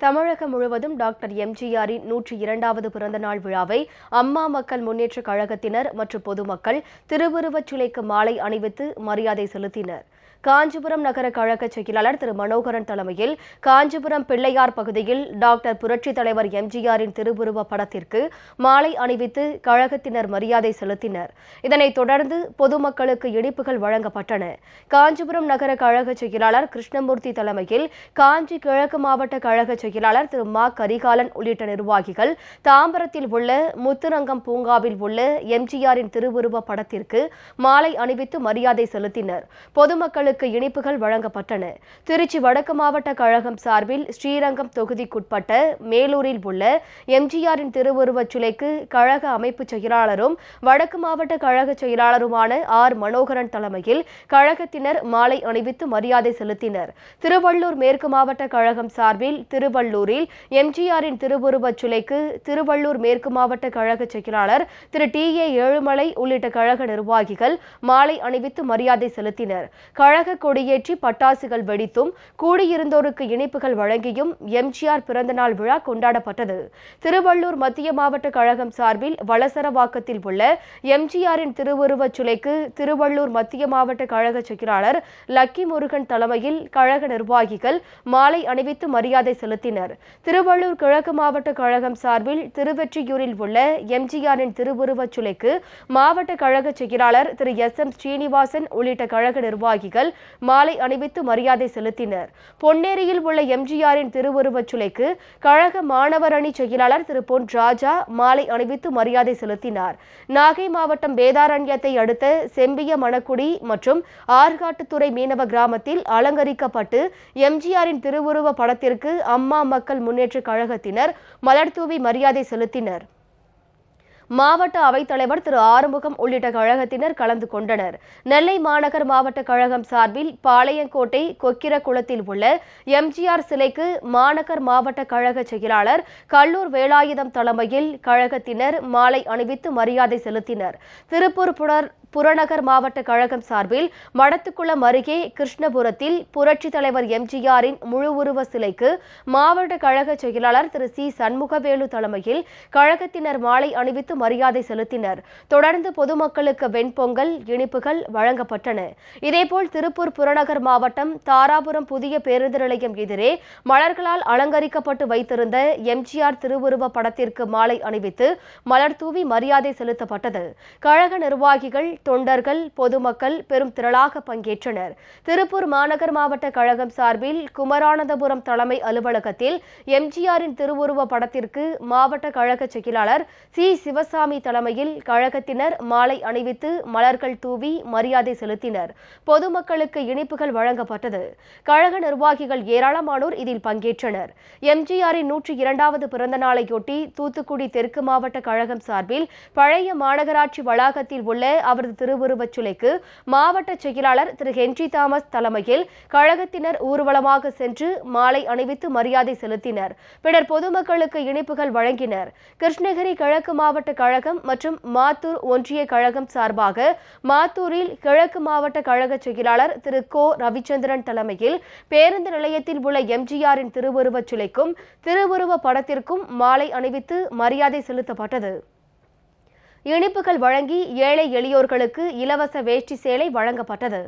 தமிழகம் முழுவதும் டாக்டர் எம்ஜிஆரின் நூற்றி இரண்டாவது பிறந்தநாள் விழாவை அம்மா மக்கள் முன்னேற்றக் கழகத்தினர் மற்றும் பொதுமக்கள் திருவுருவச் சிலைக்கு மாலை அணிவித்து மரியாதை செலுத்தினர். காஞ்சிபுரம் நகர கழக செயலாளர் திரு மனோகரன் தலைமையில் காஞ்சிபுரம் பிள்ளையார் பகுதியில் டாக்டர் புரட்சித் தலைவர் எம்ஜிஆரின் திருவுருவ படத்திற்கு மாலை அணிவித்து கழகத்தினர் மரியாதை செலுத்தினர். இதனைத் தொடர்ந்து பொதுமக்களுக்கு இனிப்புகள் வழங்கப்பட்டன. காஞ்சிபுரம் நகர கழக செயலாளர் கிருஷ்ணமூர்த்தி தலைமையில் காஞ்சி கிழக்கு மாவட்ட கழக செயலாளர் திரு மா கரிகாலன் உள்ளிட்ட நிர்வாகிகள் தாம்பரத்தில் உள்ள முத்துரங்கம் பூங்காவில் உள்ள எம்ஜிஆரின் திருவுருவ படத்திற்கு மாலை அணிவித்து மரியாதை செலுத்தினர். பொதுமக்களுக்கு இனிப்புகள் வழங்கப்பட்டன. திருச்சி வடக்கு மாவட்ட கழகம் சார்பில் ஸ்ரீரங்கம் தொகுதிக்குட்பட்ட மேலூரில் உள்ள எம்ஜிஆரின் திருவுருவச் சிலைக்கு கழக அமைப்பு செயலாளரும் வடக்கு மாவட்ட கழக செயலாளருமான ஆர். மனோகரன் தலைமையில் கழகத்தினர் மாலை அணிவித்து மரியாதை செலுத்தினர். திருவள்ளூர் மேற்கு மாவட்ட கழகம் சார்பில் திருவள்ளூர் திருவள்ளூரில் எம்ஜிஆரின் திருவுருவச் சிலைக்கு திருவள்ளூர் மேற்கு மாவட்ட கழக செயலாளர் திரு டி ஏ ஏழுமலை உள்ளிட்ட கழக நிர்வாகிகள் மாலை அணிவித்து மரியாதை செலுத்தினர். கழக கொடியேற்றி பட்டாசுகள் வெடித்தும் கூடியிருந்தோருக்கு இனிப்புகள் வழங்கியும் எம்ஜிஆர் பிறந்தநாள் விழா கொண்டாடப்பட்டது. திருவள்ளூர் மத்திய மாவட்ட கழகம் சார்பில் வளசரவாக்கத்தில் உள்ள எம்ஜிஆரின் திருவுருவச் சிலைக்கு திருவள்ளூர் மத்திய மாவட்ட கழக செயலாளர் லக்கி முருகன் தலைமையில் கழக நிர்வாகிகள் மாலை அணிவித்து மரியாதை செலுத்தினர். நடத்தினர். திருவள்ளூர் கிழக்கு மாவட்ட கழகம் சார்பில் திருவெற்றியூரில் உள்ள எம்ஜிஆரின் திருவுருவச் சிலைக்கு மாவட்ட கழக செயலாளர் திரு எஸ் எம் ஸ்ரீனிவாசன் உள்ளிட்ட கழக நிர்வாகிகள் மாலை அணிவித்து மரியாதை செலுத்தினர். பொன்னேரியில் உள்ள எம்ஜிஆரின் திருவுருவச் சிலைக்கு கழக மாணவர் அணி செயலாளர் திரு பொன் ராஜா மாலை அணிவித்து மரியாதை செலுத்தினார். நாகை மாவட்டம் வேதாரண்யத்தை அடுத்த செம்பிய மணக்குடி மற்றும் ஆர்காட்டுத்துறை மீனவ கிராமத்தில் அலங்கரிக்கப்பட்டு எம்ஜிஆரின் திருவுருவ படத்திற்கு அம்மா மக்கள் முன்னேற்றக் கழகத்தினர் மலர்தூவி மரியாதை செலுத்தினர். மாவட்ட அவைத்தலைவர் திரு. ஆறுமுகம் உள்ளிட்ட கழகத்தினர் கலந்து கொண்டனர். நெல்லை மாநகர் மாவட்ட கழகம் சார்பில் பாளையங்கோட்டை கொக்கிரகுளத்தில் உள்ள எம்ஜிஆர் சிலைக்கு மாநகர் மாவட்ட கழக செயலாளர் கல்லூர் வேலாயுதம் தலைமையில் கழகத்தினர் மாலை அணிவித்து மரியாதை செலுத்தினர். திருப்பூர் புனர் புறநகர் மாவட்ட கழகம் சார்பில் மடத்துக்குளம் அருகே கிருஷ்ணபுரத்தில் புரட்சித் தலைவர் எம்ஜிஆரின் முழு உருவ சிலைக்கு மாவட்ட கழக செயலாளர் திரு சி. சண்முகவேலு தலைமையில் கழகத்தினர் மாலை அணிவித்து மரியாதை செலுத்தினர். தொடர்ந்து பொதுமக்களுக்கு வெண்பொங்கல் இனிப்புகள் வழங்கப்பட்டன. இதேபோல் திருப்பூர் புறநகர் மாவட்டம் தாராபுரம் புதிய பேருந்து நிலையம் எதிரே மலர்களால் அலங்கரிக்கப்பட்டு வைத்திருந்த எம்ஜிஆர் திருவுருவ படத்திற்கு மாலை அணிவித்து மலர் தூவி மரியாதை செலுத்தப்பட்டது. கழக நிர்வாகிகள் தொண்டர்கள் பொதுமக்கள் பெரும் திரளாக பங்கேற்றனர். திருப்பூர் மாநகர் மாவட்ட கழகம் சார்பில் குமரானந்தபுரம் தலைமை அலுவலகத்தில் எம்ஜிஆரின் திருவுருவ படத்திற்கு மாவட்ட கழக செயலாளர் சி. சிவசாமி தலைமையில் கழகத்தினர் மாலை அணிவித்து மலர்கள் தூவி மரியாதை செலுத்தினர். பொதுமக்களுக்கு இனிப்புகள் வழங்கப்பட்டது. கழக நிர்வாகிகள் ஏராளமானோர் இதில் பங்கேற்றனர். எம்ஜிஆரின் நூற்றி இரண்டாவது பிறந்த நாளையொட்டி தூத்துக்குடி தெற்கு மாவட்ட கழகம் சார்பில் பழைய மாநகராட்சி வளாகத்தில் உள்ள அவரது திருவுருவச் சிலைக்கு மாவட்ட செயலாளர் திரு. ஹென்றி தாமஸ் தலைமையில் கழகத்தினர் ஊர்வலமாக சென்று மாலை அணிவித்து மரியாதை செலுத்தினர். பின்னர் பொதுமக்களுக்கு இனிப்புகள் வழங்கினர். கிருஷ்ணகிரி கிழக்கு மாவட்ட கழகம் மற்றும் மாத்தூர் ஒன்றிய கழகம் சார்பாக மாத்தூரில் கிழக்கு மாவட்ட கழக செயலாளர் திரு. கோ. ரவிச்சந்திரன் தலைமையில் பேருந்து நிலையத்தில் உள்ள எம்ஜிஆரின் திருவுருவச் சிலைக்கும் திருவுருவ படத்திற்கும் மாலை அணிவித்து மரியாதை செலுத்தப்பட்டது. இனிப்புகள் வழங்கி ஏழை எளியோர்களுக்கு இலவச வேஷ்டி சேலை வழங்கப்பட்டது.